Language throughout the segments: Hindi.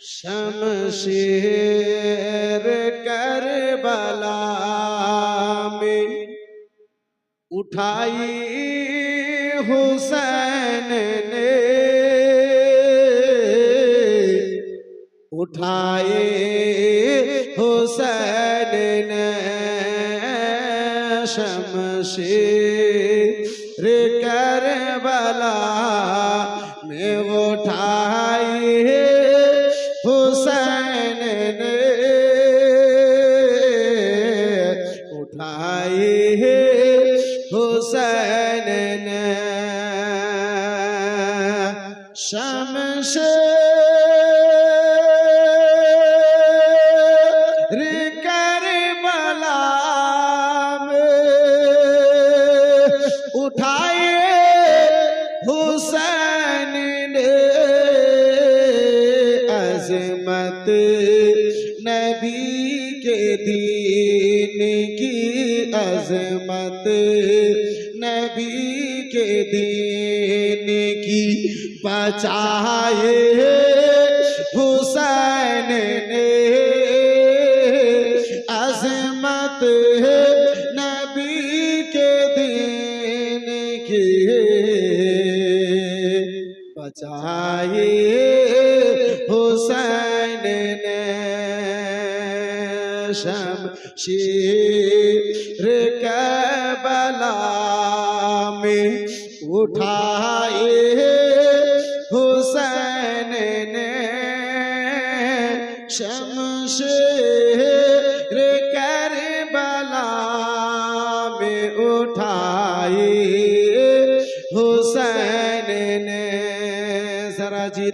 शमशेर करबला में उठाई हुसैन ने उठाए हुसैन ने शमशेर करबला में उठाए शमशेर करबला में उठाए हुसैन ने अजमत नबी के दीन की अजमत नबी के दीन की बचाए हुसैन ने अजमत नबी के दिन की बचाए हुसैन ने शम शमशीर करबला में उठाए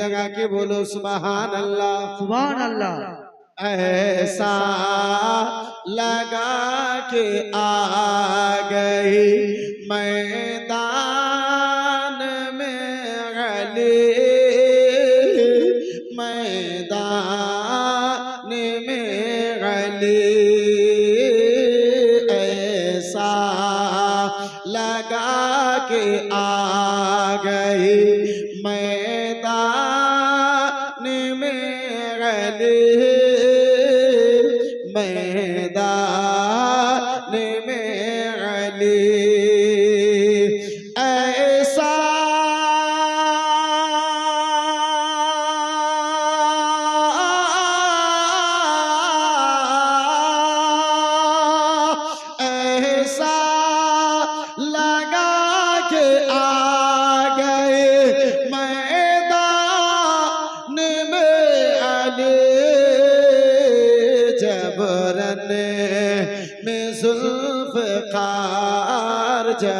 लगा के बोलो सुबहान अल्लाह सुबहान अल्लाह ऐसा लगा के आ गई मैदान Hey.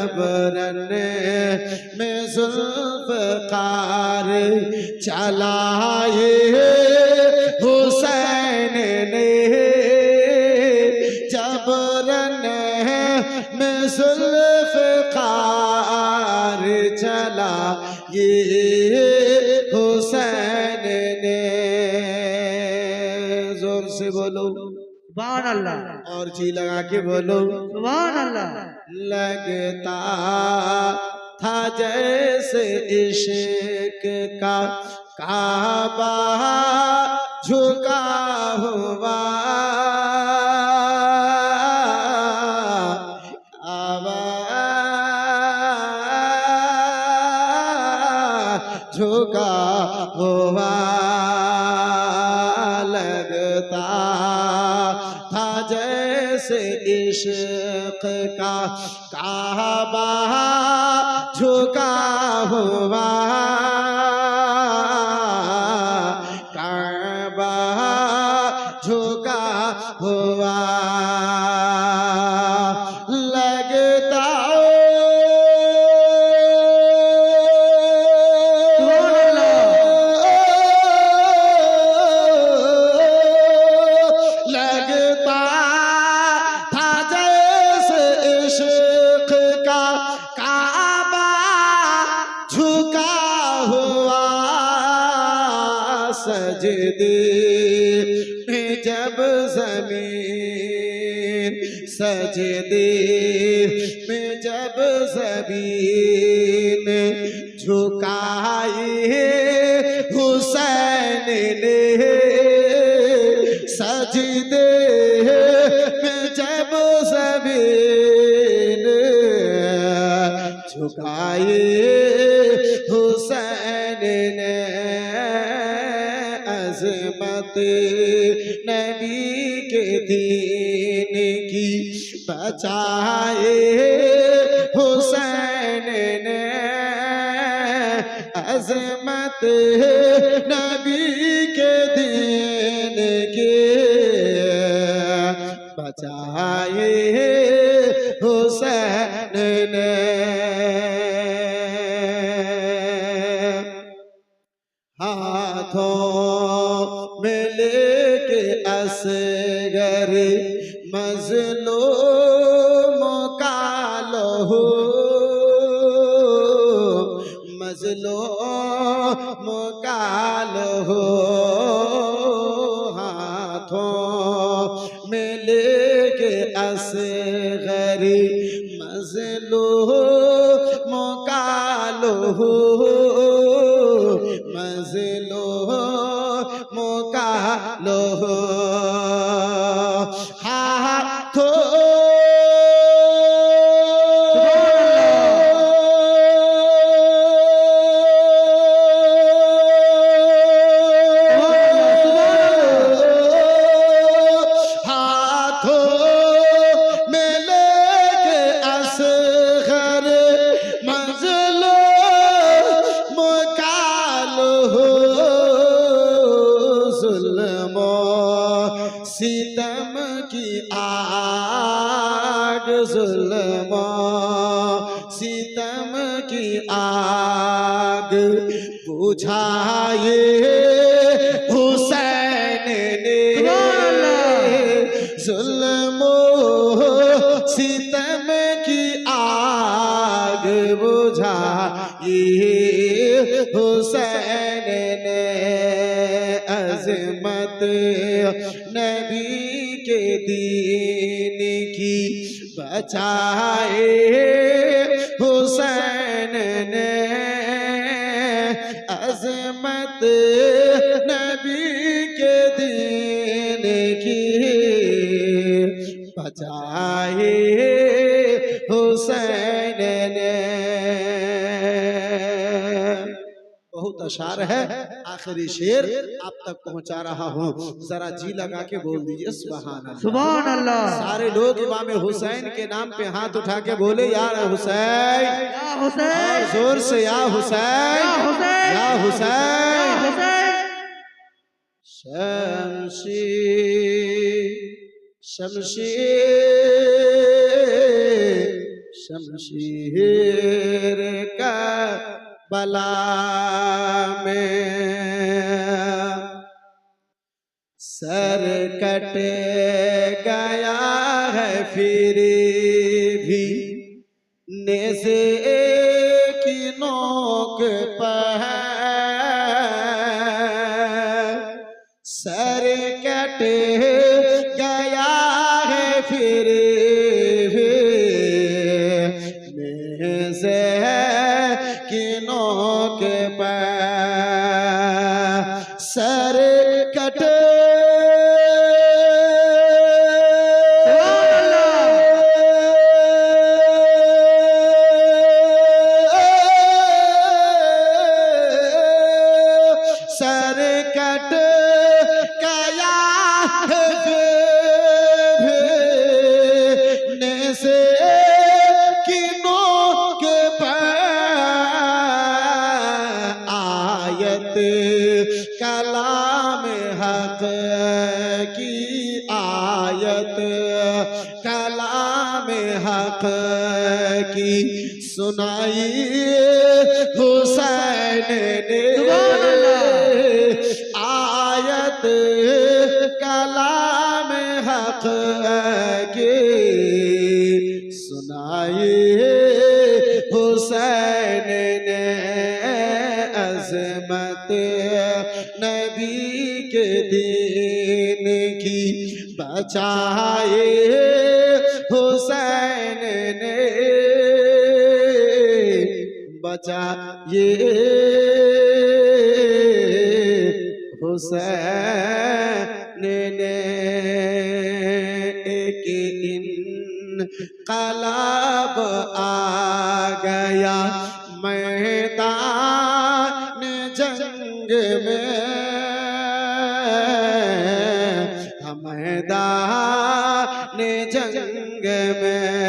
जबरन में जुल्फ कार चलाए हुसैन ने जबरन में जुल्फ कार चला ये हुसैन ने जोर से बोलो सुभान अल्लाह और जी लगा के बोलो अल्लाह लगता था जैसे इश्क का काबा झुका हुआ। झुका हुआ लगता इश्क का काबा झुका हुआ काबा झुका हुआ झुका हुआ सजदे में जब जमीन सजदे में जब जमीन झुकाए हुसैन ने सजदे में जब जमीन झुकाए बचाए हुसैन ने अजमत नबी के दीन के बचाए हुसैन ने हाथों में लेके असगर मजलो মজলো মকালো মজলো। आग जुल्मो, सितम की आग बुझाए। हुसैन ने जुल्मो, सितम की आग बुझा ये हुसैन ने अजमत नबी के दीन की बचाए हुसैन ने अजमत नबी के दीन की बचाए हुसैन ने बहुत अशार है आखिरी शेर आप तक पहुँचा रहा हूँ जरा जी लगा के बोल दीजिए सुबहान अल्लाह। सुभान अल्लाह सारे लोग इमाम हुसैन के नाम पे हाथ उठा के बोले यार हुसैन ज़ोर से या हुसैन या हुसैन शमशी शमशीर शमशीर का बला में सर कट गया है फिर भी। नेज़े की नोक पर सर कट गया है फिर भी। नेज़े की नोक पर सर हक की सुनाई हुसैन ने। आयत कलाम हक के सुनाई हुसैन ने अजमत नबी के दीन की बचाए हुसैन ने बचा ये हुसैन ने एक इन कलाब आ गया मैदान जंग में, मैदान जंग में।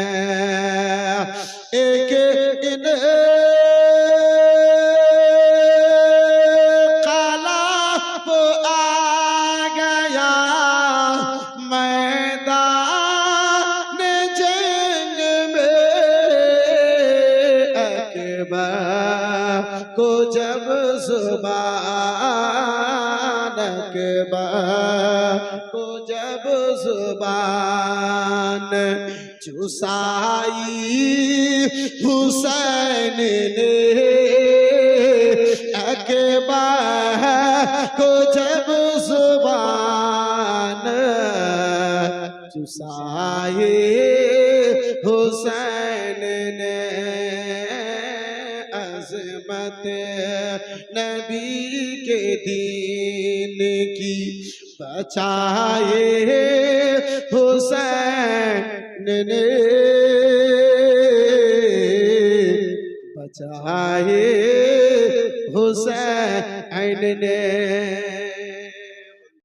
जुबान अकबर को जब जुबान चुसाई हुसैन ने अकबर को जब जुबान चुसाए अजमत नबी के दीन की। बचाए हुसैन ने। बचाए हुसैन ने।